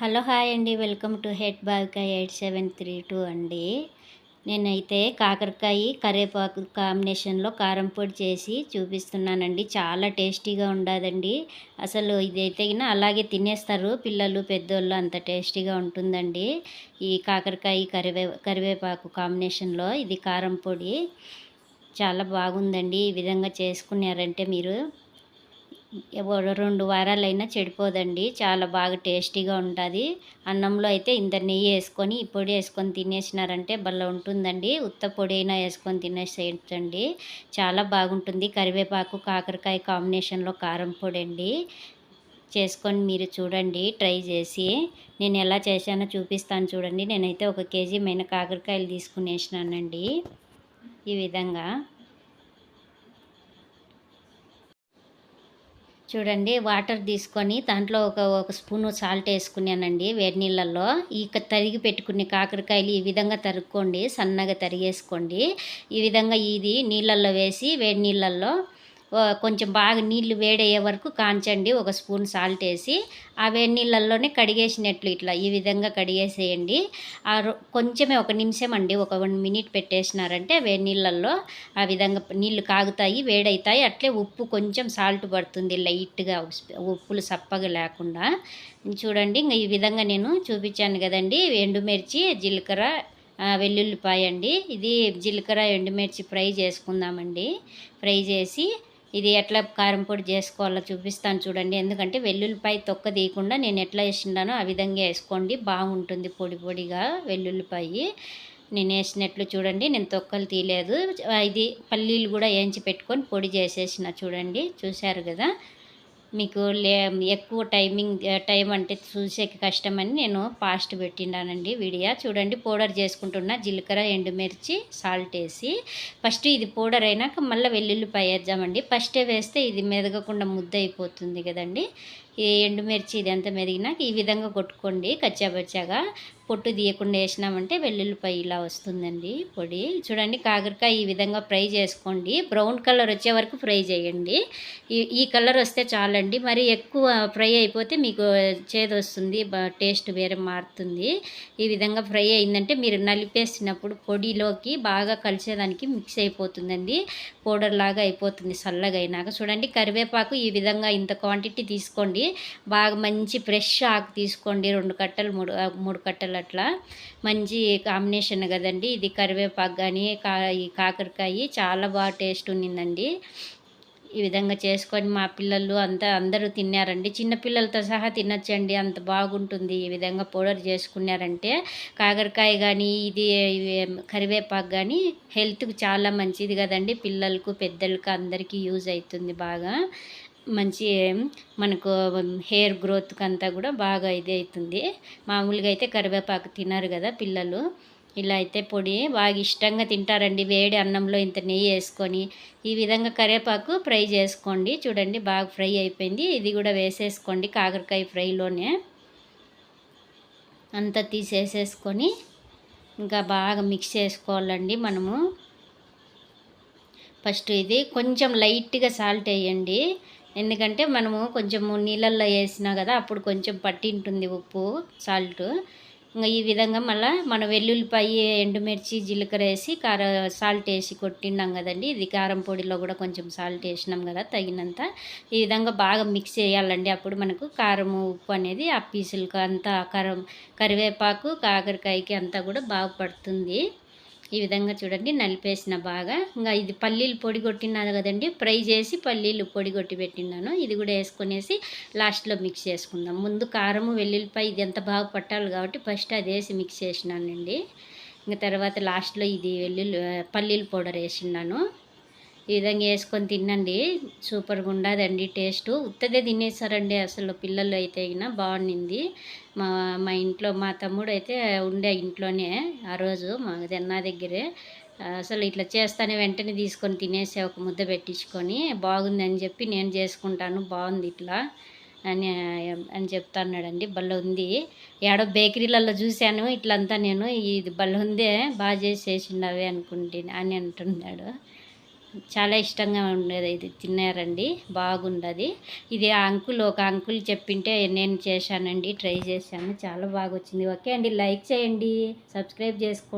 Hello hi అండి. Welcome to హెడ్ బావికాయ ఎయిట్ సెవెన్ త్రీ టూ అండి. నేనైతే కాకరకాయ కరివేపాకు కాంబినేషన్లో కారం పొడి చేసి చూపిస్తున్నానండి. చాలా టేస్టీగా ఉండదండి. అసలు ఇదైతే అలాగే తినేస్తారు. పిల్లలు పెద్దోళ్ళు అంత టేస్టీగా ఉంటుందండి. ఈ కాకరకాయ కరివే కరివేపాకు కాంబినేషన్లో ఇది కారం పొడి. చాలా బాగుందండి. ఈ విధంగా చేసుకున్నారంటే మీరు రెండు వారాలైనా చెడిపోదండి. చాలా బాగా టేస్టీగా ఉంటుంది. అన్నంలో అయితే ఇంత నెయ్యి వేసుకొని ఈ పొడి వేసుకొని తినేసినారంటే భలే ఉంటుందండి. ఉత్త పొడి అయినా వేసుకొని తినేసేయచ్చండి చాలా బాగుంటుంది. కరివేపాకు కాకరకాయ కాంబినేషన్లో కారం పొడి అండి చేసుకొని మీరు చూడండి ట్రై చేసి. నేను ఎలా చేశానో చూపిస్తాను చూడండి. నేనైతే ఒక కేజీ మైన కాకరకాయలు తీసుకునేసినానండి. ఈ విధంగా. చూడండి వాటర్ తీసుకొని దాంట్లో ఒక ఒక స్పూను సాల్ట్ వేసుకున్నానండి వేడి నీళ్ళల్లో. ఈ తరిగి పెట్టుకునే కాకరకాయలు ఈ విధంగా తరుక్కోండి సన్నగా తరిగేసుకోండి. ఈ విధంగా ఇది నీళ్ళల్లో వేసి వేడి నీళ్ళల్లో కొంచెం బాగా నీళ్ళు వేడయ్యే వరకు కాంచండి. ఒక స్పూన్ సాల్ట్ వేసి ఆ వేడి నీళ్ళల్లోనే కడిగేసినట్లు ఇట్లా ఈ విధంగా కడిగేసేయండి. ఆ కొంచెమే ఒక నిమిషం అండి. ఒక వన్ మినిట్ పెట్టేసినారంటే వేడి నీళ్ళల్లో ఆ విధంగా నీళ్ళు కాగుతాయి వేడవుతాయి అట్లే ఉప్పు కొంచెం సాల్ట్ పడుతుంది లైట్గా. ఉప్పులు సప్పగా లేకుండా. చూడండి ఇంకా ఈ విధంగా నేను చూపించాను కదండి. ఎండుమిర్చి జీలకర్ర వెల్లుల్లిపాయ అండి. ఇది జీలకర్ర ఎండుమిర్చి ఫ్రై చేసుకుందామండి. ఫ్రై చేసి ఇది ఎట్లా కారం పొడి చేసుకోవాలో చూపిస్తాను చూడండి. ఎందుకంటే వెల్లుల్లిపాయ తొక్క తీయకుండా నేను ఎట్లా వేసిండానో ఆ విధంగా వేసుకోండి. బాగుంటుంది పొడి పొడిగా వెల్లుల్లిపాయ. నేను వేసినట్లు చూడండి. నేను తొక్కలు తీయలేదు. ఇది పల్లీలు కూడా వేయించి పెట్టుకొని పొడి చేసేసిన చూడండి. చూశారు కదా? మీకు లే ఎక్కువ టైమింగ్ టైం అంటే చూసే కష్టమని నేను ఫాస్ట్ పెట్టినానండి వీడియో. చూడండి పౌడర్ చేసుకుంటున్న జీలకర్ర ఎండుమిర్చి సాల్ట్ వేసి. ఫస్ట్ ఇది పౌడర్ అయినాక మళ్ళీ వెల్లుల్లిపాయ వేద్దామండి. ఫస్టే వేస్తే ఇది మెదగకుండా ముద్ద అయిపోతుంది కదండి. ఈ ఎండుమిర్చి ఇదంతా మెరిగినాక ఈ విధంగా కొట్టుకోండి కచ్చాబచ్చాగా పొట్టు తీయకుండా వేసినామంటే వెల్లుల్లిపాయ ఇలా వస్తుందండి పొడి. చూడండి కాకరకాయ ఈ విధంగా ఫ్రై చేసుకోండి. బ్రౌన్ కలర్ వచ్చే వరకు ఫ్రై చేయండి. ఈ ఈ కలర్ వస్తే చాలండి. మరి ఎక్కువ ఫ్రై అయిపోతే మీకు చేదు వస్తుంది టేస్ట్ వేరే మారుతుంది. ఈ విధంగా ఫ్రై అయిందంటే మీరు నలిపేసినప్పుడు పొడిలోకి బాగా కలిసేదానికి మిక్స్ అయిపోతుందండి. పౌడర్ లాగా అయిపోతుంది చల్లగా అయినాక చూడండి కరివేపాకు ఈ విధంగా ఇంత క్వాంటిటీ తీసుకోండి. బాగా మంచి ఫ్రెష్ ఆకు తీసుకోండి. రెండు కట్టలు మూడు మూడు కట్టలు అట్లా. మంచి కాంబినేషన్ కదండి. ఇది కరివేపాకు కానీ కా ఈ కాకరకాయ చాలా బాగా టేస్ట్ ఉన్నిందండి. ఈ విధంగా చేసుకొని మా పిల్లలు అంతా అందరూ తిన్నారండి. చిన్నపిల్లలతో సహా తినచ్చండి. అంత బాగుంటుంది. ఈ విధంగా పౌడర్ చేసుకున్నారంటే కాకరకాయ కానీ ఇది కరివేపాకు కానీ హెల్త్కి చాలా మంచిది కదండి. పిల్లలకు పెద్దలకు అందరికీ యూజ్ అవుతుంది బాగా. మంచి మనకు హెయిర్ గ్రోత్కి అంతా కూడా బాగా ఇది అవుతుంది మామూలుగా అయితే కరివేపాకు తినరు కదా పిల్లలు. ఇలా అయితే పొడి బాగా ఇష్టంగా తింటారండి. వేడి అన్నంలో ఇంత నెయ్యి వేసుకొని ఈ విధంగా కరివేపాకు ఫ్రై చేసుకోండి. చూడండి బాగా ఫ్రై అయిపోయింది. ఇది కూడా వేసేసుకోండి కాకరకాయ ఫ్రైలోనే. అంతా తీసేసేసుకొని ఇంకా బాగా మిక్స్ చేసుకోవాలండి మనము. ఫస్ట్ ఇది కొంచెం లైట్గా సాల్ట్ వేయండి. ఎందుకంటే మనము కొంచెము నీళ్ళల్లో వేసినా కదా అప్పుడు కొంచెం పట్టింటుంది ఉప్పు సాల్ట్. ఇంకా ఈ విధంగా మళ్ళీ మన వెల్లుల్లిపాయ ఎండుమిర్చి జీలకర్ర వేసి కార సాల్ట్ వేసి కొట్టినాం కదండి. ఇది కారం పొడిలో కూడా కొంచెం సాల్ట్ వేసినాం కదా తగినంత. ఈ విధంగా బాగా మిక్స్ చేయాలండి. అప్పుడు మనకు కారం ఉప్పు అనేది ఆ పీసులకు అంతా కరం కరివేపాకు కాకరకాయకి అంతా కూడా బాగా పడుతుంది ఈ విధంగా చూడండి నలిపేసిన బాగా. ఇంకా ఇది పల్లీలు పొడి కొట్టినాను కదండి ఫ్రై చేసి పల్లీలు పొడి కొట్టి పెట్టినాను ఇది కూడా వేసుకునేసి లాస్ట్లో మిక్స్ చేసుకుందాం. ముందు కారము వెల్లుల్లిపాయ ఇది ఎంత బాగా పట్టాలి కాబట్టి ఫస్ట్ అది వేసి మిక్స్ చేసినానండి. ఇంకా తర్వాత లాస్ట్లో ఇది వెల్లుల్లి పల్లీలు పౌడర్ వేసినాను ఈ విధంగా వేసుకొని తినండి సూపర్గా ఉండదండి టేస్ట్. ఉత్తదే తినేసారండి అసలు పిల్లలు అయితే అయినా బాగుండింది. మా మా ఇంట్లో మా తమ్ముడు అయితే ఉండే ఇంట్లోనే ఆ రోజు మా నా దగ్గరే. అసలు ఇట్లా చేస్తానే వెంటనే తీసుకొని తినేసి ఒక ముద్ద పెట్టించుకొని బాగుంది అని చెప్పి నేను చేసుకుంటాను బాగుంది ఇట్లా అని అని చెప్తాన్నాడండి. బల్ల ఉంది. ఏడో బేకరీలలో చూశాను ఇట్లంతా నేను ఇది బల్ల ఉందే బాగా చేసి అనుకుంటే అని అంటున్నాడు. చాలా ఇష్టంగా ఉండేది ఇది. తిన్నారండి. బాగుండది. ఇది ఆ అంకుల్ ఒక అంకుల్ చెప్పింటే నేను చేశానండి ట్రై చేశాను. చాలా బాగా వచ్చింది ఓకే అండి. లైక్ చేయండి. సబ్స్క్రైబ్ చేసుకోండి.